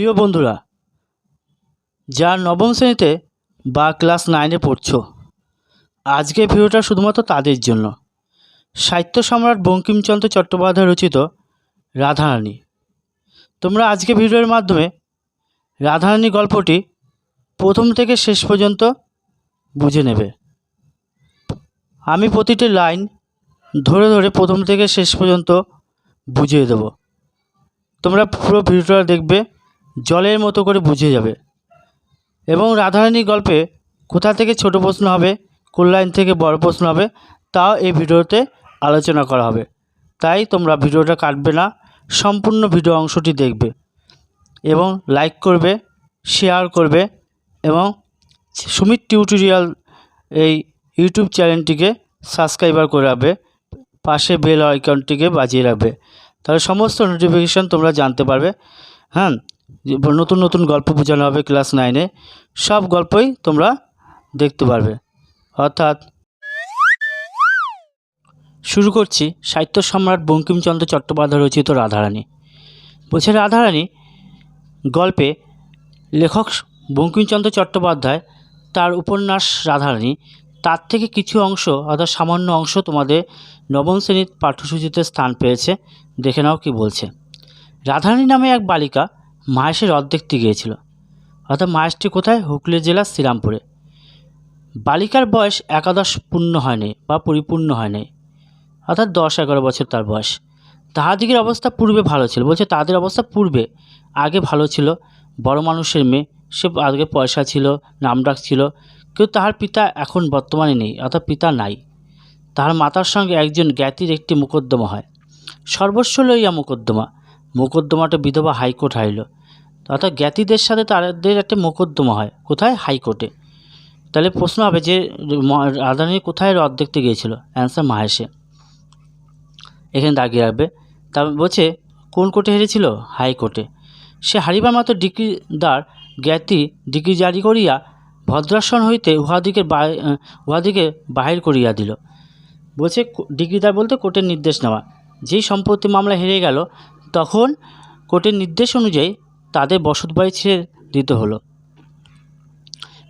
প্রিয় বন্ধুরা, যার নবম শ্রেণীতে বা ক্লাস নাইনে পড়ছো, আজকের ভিডিওটা শুধুমাত্র তাদের জন্য। সাহিত্য সম্রাট বঙ্কিমচন্দ্র চট্টোপাধ্যায় রচিত রাধারানী। তোমরা আজকে ভিডিওর মাধ্যমে রাধারানী গল্পটি প্রথম থেকে শেষ পর্যন্ত বুঝে নেবে। আমি প্রতিটি লাইন ধরে ধরে প্রথম থেকে শেষ পর্যন্ত বুঝিয়ে দেবো। তোমরা পুরো ভিডিওটা দেখবে জলের মতো করে বুঝে যাবে। এবং রাধারানী গল্পে কোথা থেকে ছোট প্রশ্ন হবে, কোন লাইন থেকে বড় প্রশ্ন হবে, তাও এই ভিডিওতে আলোচনা করা হবে। তাই তোমরা ভিডিওটা কাটবে না, সম্পূর্ণ ভিডিও অংশটি দেখবে এবং লাইক করবে, শেয়ার করবে এবং সুমিত টিউটোরিয়াল এই ইউটিউব চ্যানেলটিকে সাবস্ক্রাইবার করে রাখবে, পাশে বেল আইকনটিকে বাজিয়ে রাখবে। তাহলে সমস্ত নোটিফিকেশান তোমরা জানতে পারবে হ্যাঁ? নতুন নতুন গল্প বোঝানো হবে ক্লাস নাইনে, সব গল্পই তোমরা দেখতে পারবে। অর্থাৎ শুরু করছি সাহিত্য সম্রাট বঙ্কিমচন্দ্র চট্টোপাধ্যায় রচিত রাধারানী। বলছে, রাধারানী, গল্পে লেখক বঙ্কিমচন্দ্র চট্টোপাধ্যায়, তার উপন্যাস রাধারানী, তার থেকে কিছু অংশ অর্থাৎ সামান্য অংশ তোমাদের নবম শ্রেণির পাঠ্যসূচিতে স্থান পেয়েছে। দেখে নাও কি বলছে। রাধারানী নামে এক বালিকা মাহেশের দেখতে গিয়েছিল। অর্থাৎ মাহেশটি কোথায়? হুগলি জেলার শ্রীরামপুরে। বালিকার বয়স একাদশ পূর্ণ হয়নি বা পরিপূর্ণ হয়নি। অর্থাৎ দশ এগারো বছর তার বয়স। তাহাদিগের অবস্থা পূর্বে ভালো ছিল। বলছে তাদের অবস্থা পূর্বে আগে ভালো ছিল। বড় মানুষের মেয়ে, সে আগে পয়সা ছিল নামডাক ছিল। কেউ তাহার পিতা এখন বর্তমানে নেই, অর্থাৎ পিতা নাই। তাহার মাতার সঙ্গে একজন জ্ঞাতির একটি মোকদ্দমা হয়। সর্বস্ব লইয়া মোকদ্দমা। মোকদ্দমাটা বিধবা হাইকোর্ট হারিল। অর্থাৎ জ্ঞাতিদের সাথে তাদের একটা মোকদ্দমা হয়। কোথায়? হাইকোর্টে। তাহলে প্রশ্ন হবে যে রাধারানী কোথায় হ্রদ দেখতে গিয়েছিল? অ্যান্সার মাহেশে। এখানে দাগিয়ে রাখবে। তারপর বলছে, কোন কোর্টে হেরেছিল? হাইকোর্টে। সে হারিবার মাত্র ডিগ্রিদার জ্ঞাতি ডিগ্রি জারি করিয়া ভদ্রাসন হইতে উহাদিকে উহাদিকে বাহির করিয়া দিল। বলছে ডিগ্রিদার বলতে কোর্টের নির্দেশ নেওয়া। যেই সম্পত্তি মামলা হেরে গেল, তখন কোর্টের নির্দেশ অনুযায়ী তাদের বসত বাড়ি ছেড়ে দিতে হলো।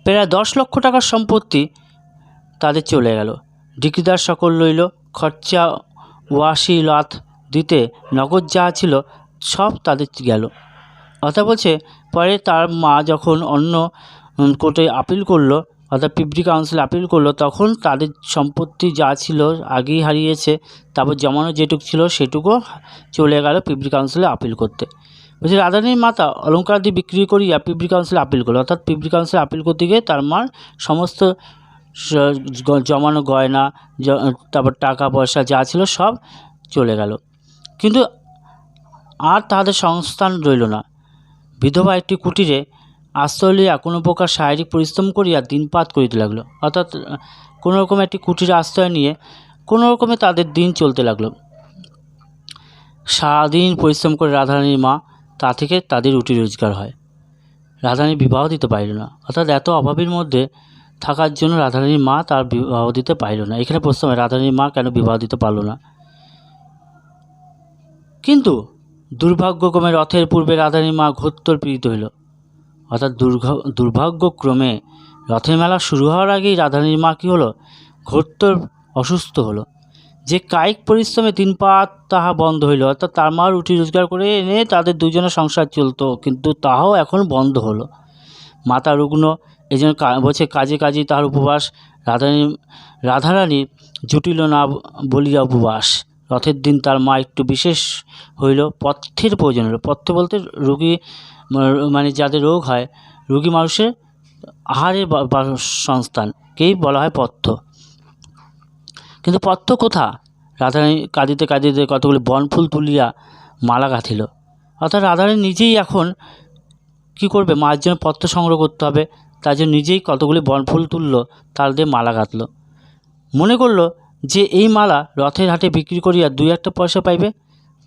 প্রায় দশ লক্ষ টাকার সম্পত্তি তাদের চলে গেল। ডিগ্রিদার সকল লইল, খরচা ওয়াশি লাথ দিতে নগদ যা ছিল সব তাদের গেল। অর্থাৎ বলছে, পরে তার মা যখন অন্য কোর্টে আপিল করল, অর্থাৎ পিবরি কাউন্সিল আপিল করল, তখন তাদের সম্পত্তি যা ছিল আগেই হারিয়েছে, তারপর জমানো যেটুক ছিল সেটুকু চলে গেল পিবরি কাউন্সিলে আপিল করতে। বলছে রাধারানীর মাতা অলঙ্কার দিয়ে বিক্রি করিয়া পিবরি কাউন্সিলে আপিল করল। অর্থাৎ পিবরি কাউন্সিলে আপিল করতে গিয়ে তার মার সমস্ত জমানো গয়না তারপর টাকা পয়সা যা ছিল সব চলে গেল। কিন্তু আর তাহাদের সংস্থান রইল না। বিধবা একটি কুটিরে আশ্রয় লইয়া কোনো প্রকার শারীরিক পরিশ্রম করিয়া দিনপাত করিতে লাগল। অর্থাৎ, কোনো রকম একটি কুটিরে আশ্রয় নিয়ে কোনো রকমে তাদের দিন চলতে লাগল। সারাদিন পরিশ্রম করে রাধারানীর মা তা থেকে তাদের রুটি রোজগার হয়। রাধারানী বিবাহ দিতে পারল না। অর্থাৎ এত অভাবের মধ্যে থাকার জন্য রাধারানীর মা তার বিবাহ দিতে পারিল না। এখানে প্রশ্ন হয়, রাধারানীর মা কেন বিবাহ দিতে পারল না? কিন্তু দুর্ভাগ্যক্রমে রথের পূর্বে রাধারানীর মা ঘোত্তর পীড়িত হইল। অর্থাৎ দুর্ভাগ্যক্রমে রথের মেলা শুরু হওয়ার আগেই রাধারানীর মা কী হলো? ঘোত্তর অসুস্থ হলো। যে কায়িক পরিশ্রমে দিনপাত তাহা বন্ধ হইল, অর্থাৎ তার মা রুটি রোজগার করে এনে তাদের দুজনের সংসার চলতো, কিন্তু তাহাও এখন বন্ধ হলো। মাতা রুগ্ন এই জন্য বলছে, কাজে কাজে তাহার উপবাস, রাধারানী রাধারানী জুটিল না বলিয়া উপবাস। রথের দিন তার মা একটু বিশেষ হইল পথ্যের প্রয়োজন হলো পথ্য বলতে রোগী মানে যাদের রোগ হয়, রোগী মানুষের আহারের সংস্থানকেই বলা হয় পথ্য। কিন্তু পথ্য কোথা? রাধারানী কাঁদিতে কাঁদিতে কতগুলি বনফুল তুলিয়া মালা গাঁথিল। অর্থাৎ রাধারানী নিজেই এখন কী করবে? মায়ের জন্য পত্র সংগ্রহ করতে হবে। তার জন্য নিজেই কতগুলি বনফুল তুললো, তার দিয়ে মালা গাঁথল। মনে করল যে এই মালা রথের হাটে বিক্রি করিয়া দুই একটা পয়সা পাইবে,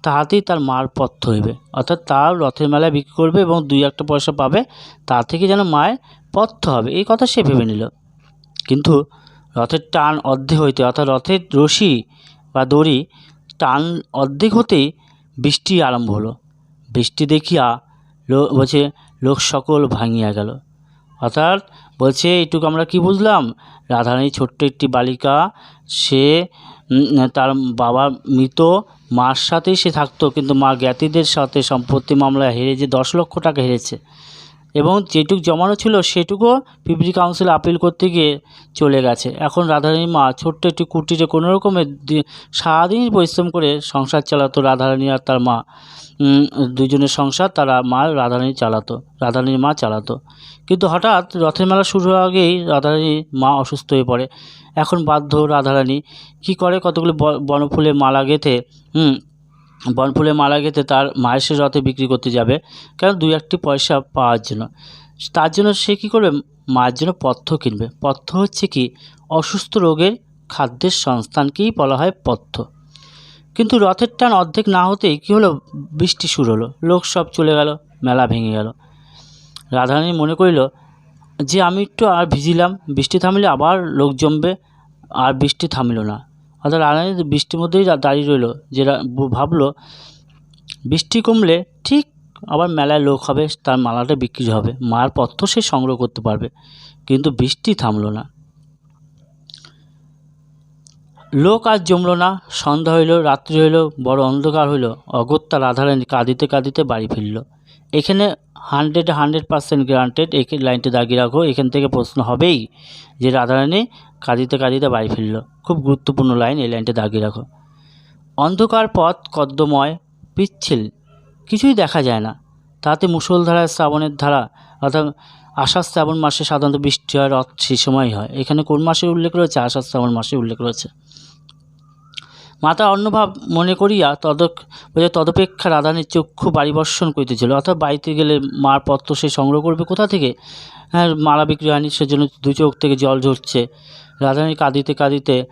তাহাতেই তার মার পথ্য হইবে। অর্থাৎ তার রথের মেলায় বিক্রি করবে এবং দুই একটা পয়সা পাবে তা থেকে যেন মায়ের পথ্য হবে। এই কথা সে ভেবে নিল। কিন্তু রথের টান অর্ধেক হইতে, অর্থাৎ রথের রশি বা দড়ি টান অর্ধেক হতেই বৃষ্টি আরম্ভ হলো। বৃষ্টি দেখিয়া বলছে, লোক সকল ভাঙিয়া গেল। অর্থাৎ বলছে, এইটুকু আমরা কি বুঝলাম? রাধারানী ছোট্ট একটি বালিকা, সে তার বাবা মৃত, মার সাথেই সে থাকতো, কিন্তু মা জ্ঞাতিদের সাথে সম্পত্তি মামলায় হেরে যে দশ লক্ষ টাকা হেরেছে এবং যেটুক জমানো ছিল সেটুকুও পিপলি কাউন্সিল আপিল করতে গিয়ে চলে গেছে। এখন রাধারানীর মা ছোট্ট একটি কুটিরে কোনো রকমের সারাদিন পরিশ্রম করে সংসার চালাতো রাধারানী আর তার মা। দুজনের সংসার তারা মা রাধারানী চালাতো, রাধারানীর মা চালাতো। কিন্তু হঠাৎ রথের মেলা শুরু হওয়ার আগেই রাধারানীর মা অসুস্থ হয়ে পড়ে। এখন বাধ্য রাধারানী। কী করে কতগুলো ব- বনফুলে মালা গেঁথে বনফুলে মালা গেঁথে তার মায়ের সে রথে বিক্রি করতে যাবে। কারণ দুই একটি পয়সা পাওয়ার জন্য। তার জন্য সে কী করবে? মায়ের জন্য পথ্য কিনবে। পথ্য হচ্ছে কি? অসুস্থ রোগের খাদ্যের সংস্থানকেই বলা হয় পথ্য। কিন্তু রথের টান অর্ধেক না হতেই কী হলো? বৃষ্টি শুরু হলো। লোক সব চলে গেল, মেলা ভেঙে গেল। রাধারানী মনে করিল, যে আমি একটু আর ভিজিলাম, বৃষ্টি থামলে আবার লোক জমবে, আর বৃষ্টি থামলো না। অর্থাৎ রাধারানী বৃষ্টির মধ্যেই দাঁড়িয়ে রইল যে ভাবলো, বৃষ্টি কমলে ঠিক আবার মেলায় লোক হবে, তার মালাটা বিক্রি হবে, মার পথ্য সে সংগ্রহ করতে পারবে, কিন্তু বৃষ্টি থামলো না। লোক আর জমলো না, সন্ধ্যা হইল, রাত্রি হইল, বড় অন্ধকার হইল, অগত্যা রাধারানী কাঁদিতে কাঁদিতে বাড়ি ফিরল। এখানে হান্ড্রেড হান্ড্রেড পার্সেন্ট গ্রান্টেড এই লাইনটি দাগিয়ে রাখো। এখান থেকে প্রশ্ন হবেই যে রাধারানী কাঁদিতে কাঁদিতে বাড়ি ফিরল। খুব গুরুত্বপূর্ণ লাইন এই লাইনটা দাগিয়ে রাখো। অন্ধকার পথ কদ্দময় পিচ্ছিল, কিছুই দেখা যায় না। তাতে মুষলধারায় শ্রাবণের ধারা অর্থাৎ আষাঢ় শ্রাবণ মাসে সাধারণত বৃষ্টি হয়, রথ সেই সময় হয়। এখানে কোন মাসের উল্লেখ রয়েছে? আষাঢ় শ্রাবণ মাসে উল্লেখ রয়েছে। মাতা অন্নভাব মনে করিয়া তদক তদপেক্ষা রাধানীর চক্ষু বাড়ি বর্ষণ করিতেছিল। অর্থাৎ বাড়িতে গেলে মার পত্র সে সংগ্রহ করবে কোথা থেকে? হ্যাঁ মালা বিক্রি হয়নি, সেজন্য দু চোখ থেকে জল ঝরছে। রাধানী কাঁদিতে কাঁদিতে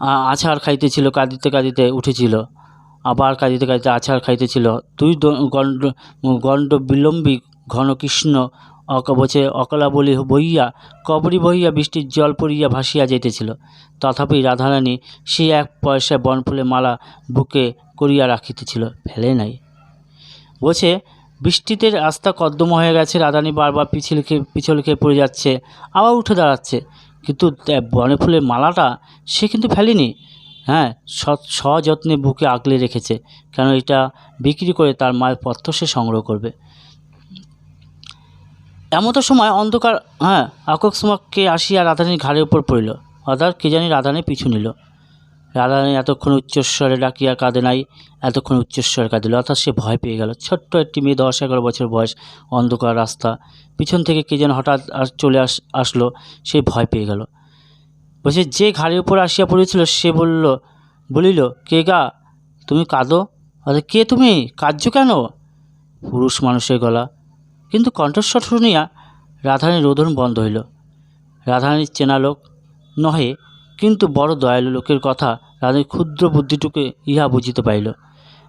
আছাড় খাইতেছিল, কাঁদিতে কাঁদিতে উঠেছিল। আবার কাঁদিতে কাঁদিতে আছাড় খাইতেছিল। তুই দ- গণ্ড গণ্ড বিলম্বী ঘন কৃষ্ণ অকবচে অকলা বলি বইয়া কবরি বহিয়া বৃষ্টির জল পড়িয়া ভাসিয়া যাইতেছিল। তথাপি রাধারানী সে এক পয়সা বনফুলে মালা বুকে করিয়া রাখিতেছিল, ফেলে নাই। বলছে বৃষ্টিতে রাস্তা কদ্দম হয়ে গেছে, রাধারানী বারবার পিছিল খেয়ে, পিছল খেয়ে পড়ে যাচ্ছে, আবার উঠে দাঁড়াচ্ছে। কিন্তু বনে ফুলের মালাটা সে কিন্তু ফেলেনি। হ্যাঁ সযত্নে বুকে আগলে রেখেছে, কেন এটা বিক্রি করে তার মায়ের পথ্য সে সংগ্রহ করবে? এমতো সময় অন্ধকার হ্যাঁ আকস্মাককে আসিয়া রাধারানীর ঘাড়ের উপর পড়িল। অর্থাৎ কে জানি রাধারানী পিছু নিল। রাধারানী এতক্ষণ উচ্চস্বরে ডাকিয়া কাঁদে নাই, এতক্ষণ উচ্চস্বরে কাঁদিল। অর্থাৎ সে ভয় পেয়ে গেল। ছোট্ট একটি মেয়ে, দশ, এগারো বছর বয়স, অন্ধকার রাস্তা। পিছন থেকে কে যেন হঠাৎ চলে আস আসলো, সে ভয় পেয়ে গেল। বলছে, যে ঘাড়ের উপর আসিয়া পড়েছিল, সে বলল, বলিল, কে গা? তুমি কাঁদো? অর্থাৎ কে তুমি? কাঁদছো কেন? পুরুষ মানুষের গলা। কিন্তু কণ্ঠস্বর শুনিয়া রাধারানীর রোদন বন্ধ হইল। রাধারানীর চেনা লোক নহে, কিন্তু বড় দয়ালু লোকের কথা রাধানীর ক্ষুদ্র বুদ্ধিটুকু ইহা বুঝিতে পারিল।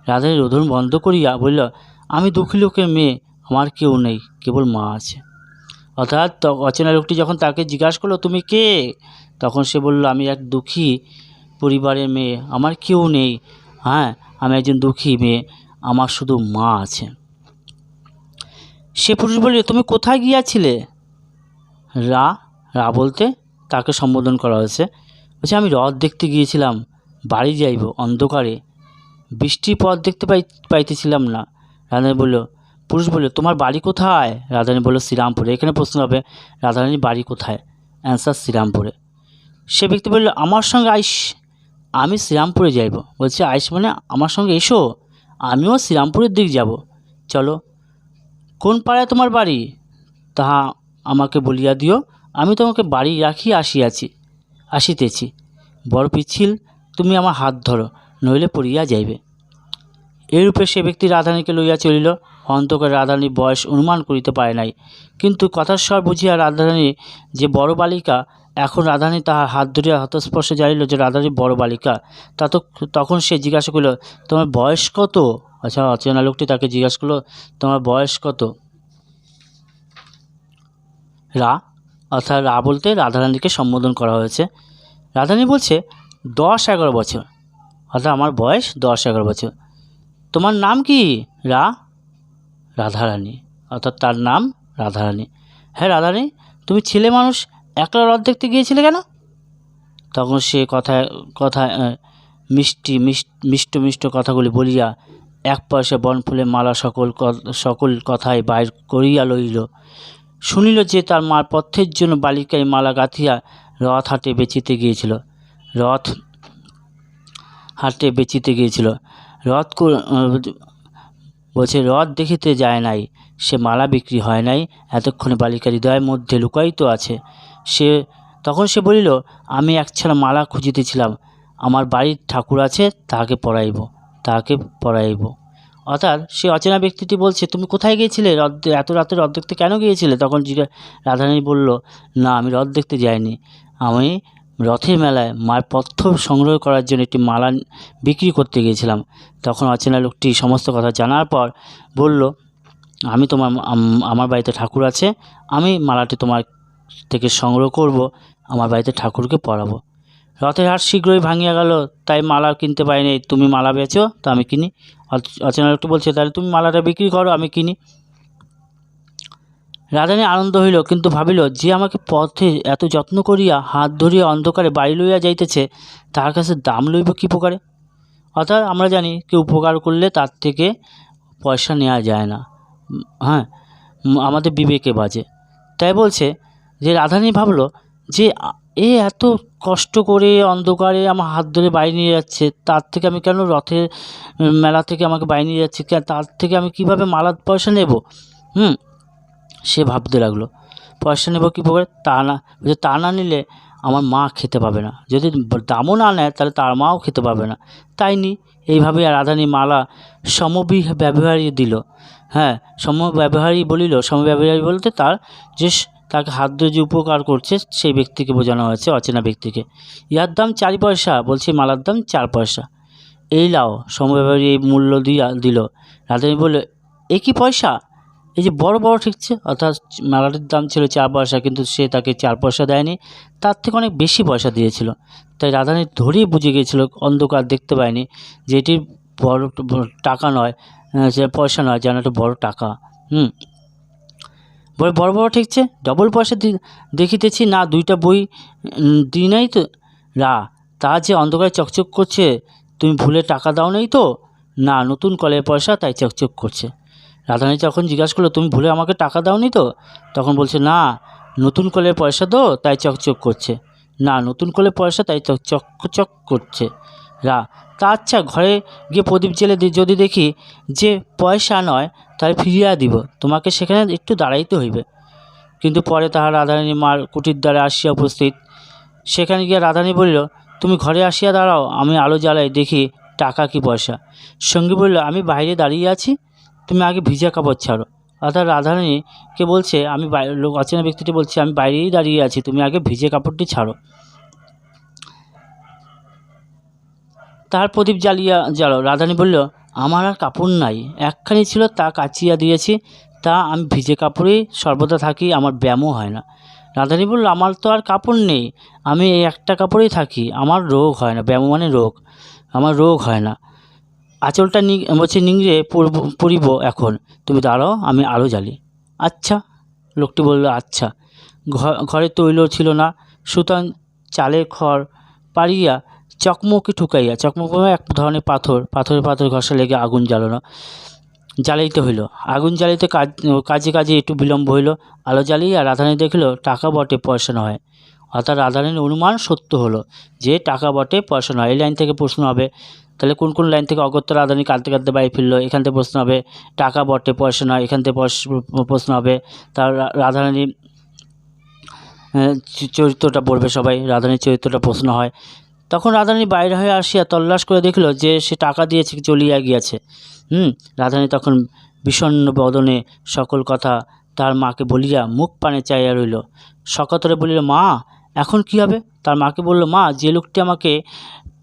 রাধারানী রোদন বন্ধ করিয়া বলিল, আমি দুঃখী লোকের মেয়ে, আমার কেউ নেই, কেবল মা আছে। অর্থাৎ অচেনা লোকটি যখন তাকে জিজ্ঞাসা করল, তুমি কে? তখন সে বলল, আমি এক দুঃখী পরিবারের মেয়ে, আমার কেউ নেই। হ্যাঁ আমি একজন দুঃখী মেয়ে, আমার শুধু মা আছে। সে পুরুষ বলল, তুমি কোথায় গিয়াছিলে? রা রা বলতে তাকে সম্বোধন করা হয়েছে। বলছে, আমি রথ দেখতে গিয়েছিলাম, বাড়ি যাইব, অন্ধকারে। বৃষ্টির পথ দেখতে পাই, পাইতেছিলাম না। রাধারানী বলল, পুরুষ বলল, তোমার বাড়ি কোথায়? রাধারানী বলল, শ্রীরামপুরে। এখানে প্রশ্ন হবে রাধারানীর বাড়ি কোথায়? অ্যান্সার শ্রীরামপুরে। সে ব্যক্তি বলল, আমার সঙ্গে আইস, আমি শ্রীরামপুরে যাইব। বলছে, আইস মানে আমার সঙ্গে এসো, আমিও শ্রীরামপুরের দিক যাব। চলো কোন পাড়ায় তোমার বাড়ি? তাহা আমাকে বলিয়া দিও, আমি তোমাকে বাড়ি রাখিয়া আসিয়াছি, আসিতেছি। বড় পিছিল তুমি আমার হাত ধরো, নইলে পড়িয়া যাইবে। এরূপে সে ব্যক্তি রাধানীকে লইয়া চলিল। অন্তকার রাধানীর বয়স অনুমান করিতে পারে নাই। কিন্তু কথার স্বর বুঝিয়া রাধারানী যে বড় বালিকা, এখন রাধানী তাহার হাত ধরিয়া হতস্পর্শে জানিল যে রাধানী বড় বালিকা তো তখন সে জিজ্ঞাসা করিল, তোমার বয়স কত? আচ্ছা অচেনা লোকটি তাকে জিজ্ঞাসা করল তোমার বয়স কত? রা? অর্থাৎ রা বলতে রাধারানীকে সম্বোধন করা হয়েছে। রাধারানী বলছে দশ এগারো বছর। অর্থাৎ আমার বয়স দশ এগারো বছর। তোমার নাম কি? রা? রাধারানী। অর্থাৎ তার নাম রাধারানী। হ্যাঁ রাধারানী তুমি ছেলে মানুষ একলা রথ দেখতে গিয়েছিলে কেন? তখন সে কথায় আহ, মিষ্টি মিষ্ট মিষ্ট মিষ্ট কথাগুলি বলিয়া এক পয়সা বনফুলে মালা সকল সকল কথায় বাইর করিয়া লইল। শুনিল যে তার মার পথ্যের জন্য বালিকায় মালা গাঁথিয়া রথ হাটে বেচিতে গিয়েছিল। রথ হাটে বেচিতে গিয়েছিল। রথ বলছে, রথ দেখিতে যায় নাই। সে মালা বিক্রি হয় নাই। এতক্ষণে বালিকার হৃদয়ের মধ্যে লুকায়িত আছে। সে তখন সে বলিল, আমি এক একছাড়া মালা খুঁজিতেছিলাম। আমার বাড়ির ঠাকুর আছে, তাহাকে পড়াইব তাহাকে পড়াইব। অর্থাৎ সে অচেনা ব্যক্তিটি বলছে, তুমি কোথায় গিয়েছিলে? রথ দে- এত রাতে রথ দেখতে কেন গিয়েছিলে? তখন জিজ্ঞা রাধারানী বলল, না, আমি রথ দেখতে যাইনি। আমি রথের মেলায় মায়ের পথ্য সংগ্রহ করার জন্য একটি মালা বিক্রি করতে গিয়েছিলাম। তখন অচেনা লোকটি সমস্ত কথা জানার পর বলল, আমি তোমার আমার বাড়িতে ঠাকুর আছে। আমি মালাটি তোমার থেকে সংগ্রহ করব। আমার বাড়িতে ঠাকুরকে পরাবো রথের হাট শীঘ্রই ভাঙিয়া গেল, তাই মালা কিনতে পারিনি। তুমি মালা বেচো, তো আমি কিনি। অচ- অচেনা লোকটি বলছে, তাহলে তুমি মালাটা বিক্রি করো, আমি কিনি। রাধানী আনন্দ হইল, কিন্তু ভাবিল, যে আমাকে পথে এত যত্ন করিয়া হাত ধরিয়া অন্ধকারে বাড়ি লইয়া যাইতেছে, তার কাছে দাম লইব কী প্রকারে অর্থাৎ আমরা জানি, কেউ উপকার করলে তার থেকে পয়সা নেওয়া যায় না। হ্যাঁ আমাদের বিবেকে বাজে। তাই বলছে যে রাধানী ভাবলো যে এ এত কষ্ট করে অন্ধকারে আমার হাত ধরে বাড়ি নিয়ে যাচ্ছে, তার থেকে আমি কেন রথের মেলা থেকে আমাকে বাইরে নিয়ে যাচ্ছে তার থেকে আমি কীভাবে মালার পয়সা নেব? হুম, সে ভাবতে লাগল। পয়সা নেব কী প্রকারে তা না তা না নিলে আমার মা খেতে পাবে না। যদি দামও না নেয়, তাহলে তার মাও খেতে পাবে না। তাই নি এইভাবে রাধানী মালা সমবি ব্যবহারই দিল। হ্যাঁ সম ব্যবহারী বলিল সম ব্যবহারী বলতে তার যে তাকে হাত ধরে যে উপকার করছে সেই ব্যক্তিকে বোঝানো হয়েছে, অচেনা ব্যক্তিকে। ইয়ার দাম চারি পয়সা, বলছি মালার দাম চার পয়সা। এই লাও সমব্যবহারী এই মূল্য দিয়া দিল। রাধানী বলল, এ কি পয়সা? এই যে বড় বড় ঠিকছে। অর্থাৎ মালাটির দাম ছিল চার পয়সা, কিন্তু সে তাকে চার পয়সা দেয়নি। তার থেকে অনেক বেশি পয়সা দিয়েছিল। তাই রাধানী ধরেই বুঝে গিয়েছিল, অন্ধকার দেখতে পায়নি যে এটি বড় টাকা নয় যে পয়সা নয়, যেন একটা বড় টাকা। হুম বড় বড় বড় ঠিকছে ডবল পয়সা দি- দেখিতেছি না, দুইটা বই দিই নাই তো। রা, তা যে অন্ধকারে চকচক করছে, তুমি ভুলে টাকা দাও নাই তো? না, নতুন কলের পয়সা, তাই চকচক করছে। রাধারানী যখন জিজ্ঞাসা করল, তুমি ভুলে আমাকে টাকা দাওনি তো? তখন বলছে, না, নতুন কলের পয়সা তো, তাই চকচক করছে। না, নতুন কলের পয়সা, তাই চক চকচক করছে। রা তা আচ্ছা ঘরে গিয়ে প্রদীপ জেলে যদি দেখি যে পয়সা নয়, তাহলে ফিরিয়া দিব। তোমাকে সেখানে একটু দাঁড়াইতে হইবে। কিন্তু পরে তাহার রাধারানী মার কুটির দ্বারে আসিয়া উপস্থিত। সেখানে গিয়ে রাধারানী বলিল, তুমি ঘরে আসিয়া দাঁড়াও, আমি আলো জ্বালাই দেখি টাকা কি পয়সা। সঙ্গী বলল, আমি বাইরে দাঁড়িয়ে আছি, তুমি আগে ভিজা কাপড় ছাড়ো। অর্থাৎ রাধারানীকে বলছে, আমি লোক, অচেনা ব্যক্তিটি বলছে, আমি বাইরেই দাঁড়িয়ে আছি, তুমি আগে ভিজে কাপড়টি ছাড়ো। তার প্রদীপ জ্বালিয়া জ্বালো। রাধানী বলল, আমার আর কাপড় নাই। একখানি ছিল, তা কাচিয়া দিয়েছি। তা আমি ভিজে কাপড়েই সর্বদা থাকি, আমার ব্যায়ামও হয় না। রাধানী বলল, আমার তো আর কাপড় নেই। আমি এই একটা কাপড়েই থাকি। আমার রোগ হয় না। ব্যায়াম মানে রোগ। আমার রোগ হয় না। আঁচলটা বলছে, নিংড়ে পরিব এখন। তুমি দাঁড়াও, আমি আলো জ্বালি। আচ্ছা। লোকটি বলল আচ্ছা। ঘরে তৈল ছিল না। সুতরাং চালের খড় পাড়িয়া চকমকি ঠুকাইয়া চকমক এক ধরনের পাথর পাথরে পাথর ঘষা লেগে আগুন জ্বালানো জ্বালাইতে হইল। আগুন জ্বালাইতে কাজ কাজে কাজে একটু বিলম্ব হইল আলো জ্বালিয়া রাধারানী দেখিল টাকা বটে পয়সা নয়। অর্থাৎ রাধারানীর অনুমান সত্য হলো যে টাকা বটে পয়সা নয়। এই লাইন থেকে প্রশ্ন হবে তাহলে কোন কোন লাইন থেকে অগত্য রাধারানী কাঁদতে কাঁদতে বাড়ি ফিরলো? এখান থেকে প্রশ্ন হবে টাকা বটে পয়সা নয়। এখান থেকে প্রশ্ন হবে তার রা- রাধারানীর আহ, চ- চরিত্রটা পড়বে সবাই। রাধারানীর চরিত্রটা প্রশ্ন হয়। তখন রাধারানী বাইরে হয়ে আসিয়া তল্লাশ করে দেখল যে সে টাকা দিয়েছে, চলিয়া গিয়াছে। হুম, রাধারানী তখন বিষণ্ণ বদনে সকল কথা তার মাকে বলিয়া মুখ পানে চাইয়া রইল। সকতরে বলিল, মা, এখন কি হবে? তার মাকে বলল, মা, যে লোকটি আমাকে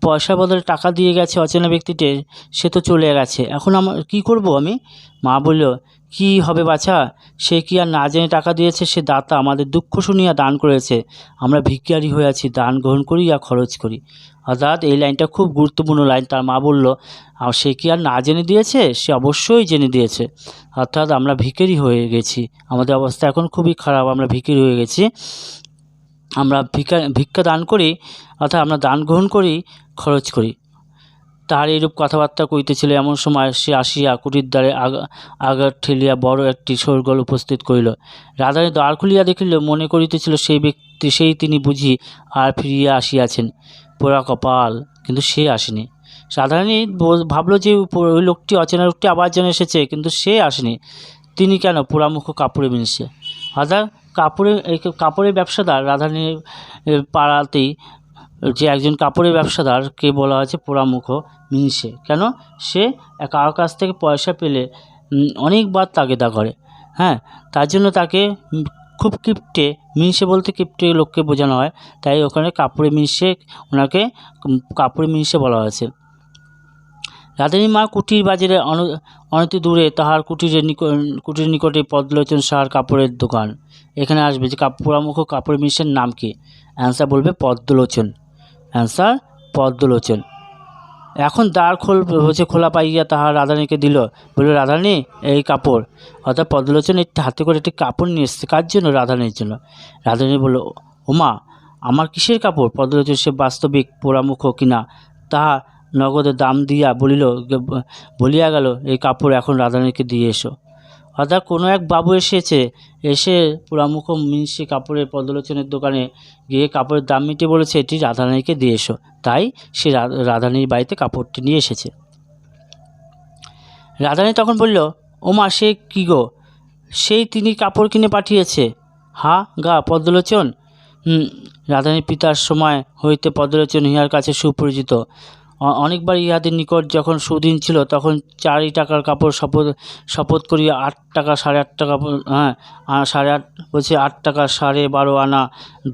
পয়সার বদলে টাকা দিয়ে গেছে অচেনা ব্যক্তিটি সে তো চলে গেছে। এখন আমার কী করব আমি? মা বলল কি হবে বাছা? সে কি আর না জেনে টাকা দিয়েছে? সে দাতা আমাদের দুঃখ শুনিয়া দান করেছে। আমরা ভিক্ষারি হয়ে আছি, দান গ্রহণ করি আর খরচ করি। অর্থাৎ এই লাইনটা খুব গুরুত্বপূর্ণ লাইন, তার মা বলল, আর সে কি আর না জেনে দিয়েছে? সে অবশ্যই জেনে দিয়েছে। অর্থাৎ আমরা ভিখারি হয়ে গেছি। আমাদের অবস্থা এখন খুবই খারাপ, আমরা ভিখারি হয়ে গেছি। আমরা ভিক্ষা ভিক্ষা দান করি, অর্থাৎ আমরা দান গ্রহণ করি, খরচ করি। তাহার এইরূপ কথাবার্তা কইতেছিল এমন সময় সে আসিয়া কুটির দ্বারে আগা আগা ঠেলিয়া বড় একটি শোরগোল উপস্থিত করিল। রাধারানী দ্বার খুলিয়া দেখিল, মনে করিতেছিল সেই ব্যক্তি, সেই তিনি বুঝি আর ফিরিয়া আসিয়াছেন। পোড়া কপাল, কিন্তু সে আসেনি। রাধারানী বল- ভাবলো যে ওই লোকটি অচেনা লোকটি আবার যেন এসেছে, কিন্তু সে আসেনি। তিনি কেন পোড়ামুখ কাপড়ে মিলছে? অর্থাৎ কাপড়ে কাপড়ের ব্যবসাদার রাধারানীর পাড়াতেই যে একজন কাপড়ের ব্যবসাদারকে বলা হয়েছে পোড়ামুখ, মিনসে। কেন? সে কারোর কাছ থেকে পয়সা পেলে অনেকবার তাগেদা করে। হ্যাঁ তার জন্য তাকে খুব কিপটে, মিনসে বলতে কিপটে লোককে বোঝানো হয়। তাই ওখানে কাপড়ে মিনসে, ওনাকে কাপড়ে মিনসে বলা হয়েছে। রাধানী মা কুটির বাজারে অন, অনতি দূরে তাহার কুটিরের নিক কুটির নিকটে পদ্মলোচন সার কাপড়ের দোকান। এখানে আসবে যে কাপ- পোড়ামুখ কাপড় মিশের নাম কি? অ্যান্সার বলবে পদ্মলোচন। অ্যান্সার পদ্মলোচন। এখন দ্বার খোল, হচ্ছে খোলা পাইয়া তাহার রাধারানীকে দিল। বলল, রাধারানী, এই কাপড়। অর্থাৎ পদ্মলোচন একটি হাতে করে একটি কাপড় নিয়ে এসছে। কার জন্য? রাধারানীর জন্য। রাধারানী বলল, ওমা, আমার কিসের কাপড়? পদ্মলোচন সে বাস্তবিক পোড়ামুখ কিনা তাহা নগদে দাম দিয়া বলিল, বলিয়া গেল, এই কাপড় এখন রাধারানীকে দিয়ে এসো। অর্থাৎ কোনো এক বাবু এসেছে এসে পোড়ামুখ মিনসি কাপড়ের পদলোচনের দোকানে গিয়ে কাপড়ের দাম মিটিয়ে বলেছে এটি রাধারানীকে দিয়ে এসো। তাই সে রাধারানীর বাড়িতে কাপড়টি নিয়ে এসেছে। রাধারানী তখন বলল ওমা সে কী গো? সেই তিনি কাপড় কিনে পাঠিয়েছে। হা গা পদ্মলোচন হুম, রাধারানীর পিতার সময় হইতে পদ্মলোচন ইহার কাছে সুপরিচিত। অনেকবার ইহাদের নিকট যখন সুদিন ছিল, তখন চারি টাকার কাপড় শপথ শপথ করিয়া আট টাকা সাড়ে আট টাকা হ্যাঁ সাড়ে আট, বলছে আট টাকা সাড়ে বারো আনা,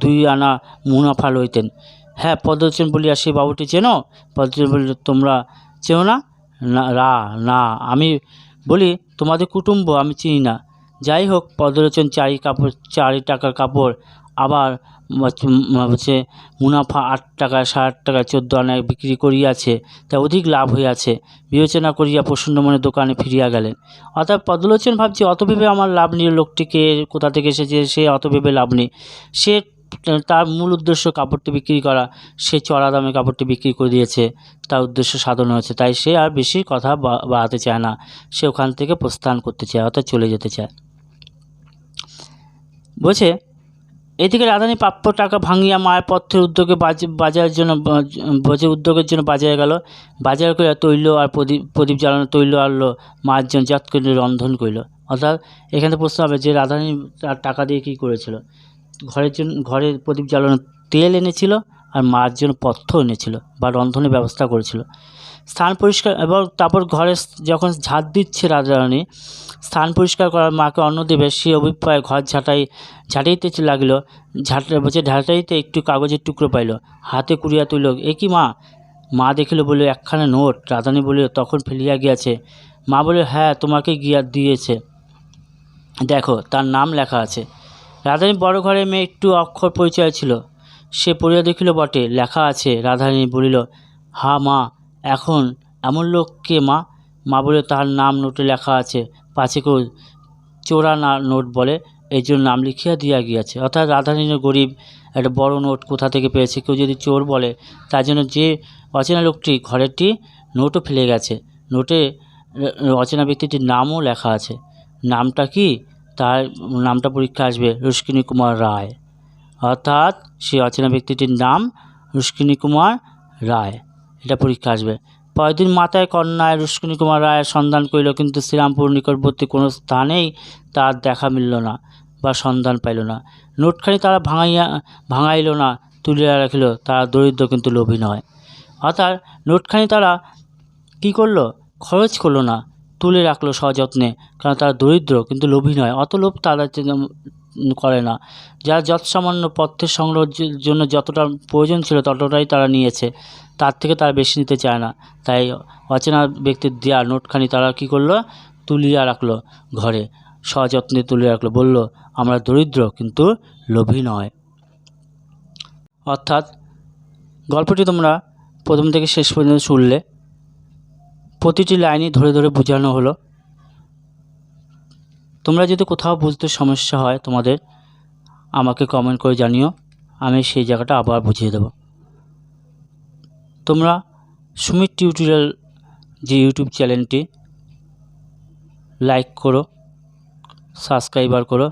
দুই আনা মুনাফা লইতেন। হ্যাঁ পদ্মলোচন বলিয়া, সে বাবুটি চেনো? পদ্মলোচন বলিল, তোমরা চেনো না? না, রা, না, আমি বলি, তোমাদের কুটুম্ব আমি চিনি না। যাই হোক পদলোচন চারি কাপড়, চারি টাকার কাপড় আবার হচ্ছে মুনাফা আট টাকা আট টাকা, চোদ্দ আনায় বিক্রি করিয়াছে, তা অধিক লাভ হইয়াছে। বিবেচনা করিয়া প্রসন্ন মনে দোকানে ফিরিয়া গেলেন। অর্থাৎ পদলোচন ভাবছে, অত ভেবে আমার লাভ নেই, লোকটিকে কোথা থেকে এসেছে, সে অত ভেবে লাভ নেই। সে তার মূল উদ্দেশ্য কাপড়টি বিক্রি করা, সে চড়া দামে কাপড়টি বিক্রি করে দিয়েছে, তার উদ্দেশ্য সাধন হয়েছে, তাই সে আর বেশি কথা বাড়াতে চায় না। সে ওখান থেকে প্রস্থান করতে চায়, অর্থাৎ চলে যেতে চায়। বলছে এদিকে রাধানী প্রাপ্য টাকা ভাঙিয়া মায়ের পথের উদ্যোগে বাজ- বাজারের জন্য, বা- বছর উদ্যোগের জন্য বাজারে গেল। বাজার করে তৈল আর প্রদীপ প্রদীপ জ্বালানো তৈল আনলো। মায়ের জন্য যত করে রন্ধন করিল। অর্থাৎ এখানে প্রশ্ন হবে যে রাধানী তার টাকা দিয়ে কী করেছিল? ঘরের জন্য, ঘরে প্রদীপ জ্বালানো তেল এনেছিল আর মায়ের জন্য পথ্য এনেছিল বা রন্ধনের ব্যবস্থা করেছিল। স্থান পরিষ্কার এবং তারপর ঘরে যখন ঝাঁট দিচ্ছে রাধারানী স্থান পরিষ্কার করার মাকে অন্ন দেবে, সে অভিপ্রায় ঘর ঝাঁটাই, ঝাঁটাইতে লাগিল। ঝাঁটা বলছে, ঝাঁটাইতে একটু কাগজের টুকরো পাইল, হাতে কুড়িয়া তুলিল এ কি মা? মা দেখিল, বলিল, একখানা নোট। রাধানী বলিল, তখন ফেলিয়া গিয়াছে। মা বলিল হ্যাঁ তোমাকে গিয়া দিয়েছে। দেখো, তার নাম লেখা আছে। রাধানী বড় ঘরে মেয়ে একটু অক্ষর পরিচয় ছিল। সে পড়িয়া দেখিল, বটে, লেখা আছে। রাধারানী বলিল, হা মা এখন এমন লোক কে মা মা বলে তার নাম নোটে লেখা আছে। পাছে কেউ চোরা না নোট বলে এই জন্য নাম লিখিয়া দিয়া গিয়াছে। অর্থাৎ রাধারানীর গরিব একটা বড় নোট কোথা থেকে পেয়েছে? কেউ যদি চোর বলে, তার জন্য যে অচেনা লোকটি ঘরেরটি নোটও ফেলে গেছে। নোটে অচেনা ব্যক্তিটির নামও লেখা আছে। নামটা কি? তার নামটা পরীক্ষা আসবে রুষ্কিনী কুমার রায়। অর্থাৎ সেই অচেনা ব্যক্তিটির নাম রুষ্কিনী কুমার রায়। এটা পরীক্ষা আসবে। পরের দিন মাথায় কন্যায় রুষ্কিনী কুমার রায়ের সন্ধান করিল, কিন্তু শ্রীরামপুর নিকটবর্তী কোনো স্থানেই তার দেখা মিলল না বা সন্ধান পাইল না। নোটখানি তারা ভাঙাইয়া, ভাঙাইল না, তুলিয়া রাখিল তারা দরিদ্র কিন্তু লোভী নয়। অর্থাৎ নোটখানি তারা কী করল? খরচ করল না, তুলে রাখল সযত্নে, কারণ তারা দরিদ্র কিন্তু লোভী নয়। অত লোভ তারা করে না। যারা যৎ সামান্য পথ্যের সংগ্রহের জন্য যতটা প্রয়োজন ছিল ততটাই তারা নিয়েছে। তার থেকে তারা বেশি নিতে চায় না। তাই অচেনা ব্যক্তির দেওয়া নোটখানি তারা কী করল? তুলিয়ে রাখল ঘরে। সযত্নে তুলে রাখল। বলল, আমরা দরিদ্র, কিন্তু লোভী নয়। অর্থাৎ গল্পটি তোমরা প্রথম থেকে শেষ পর্যন্ত শুনলে। প্রতিটি লাইনই ধরে ধরে বোঝানো হলো। তোমরা যদি কোথাও বুঝতে সমস্যা হয় তোমাদের, আমাকে কমেন্ট করে জানিও। আমি সেই জায়গাটা আবার বুঝিয়ে দেব। তোমরা সুমিত টিউটোরিয়াল যে ইউটিউব চ্যানেলটি লাইক করো সাবস্ক্রাইবার করো।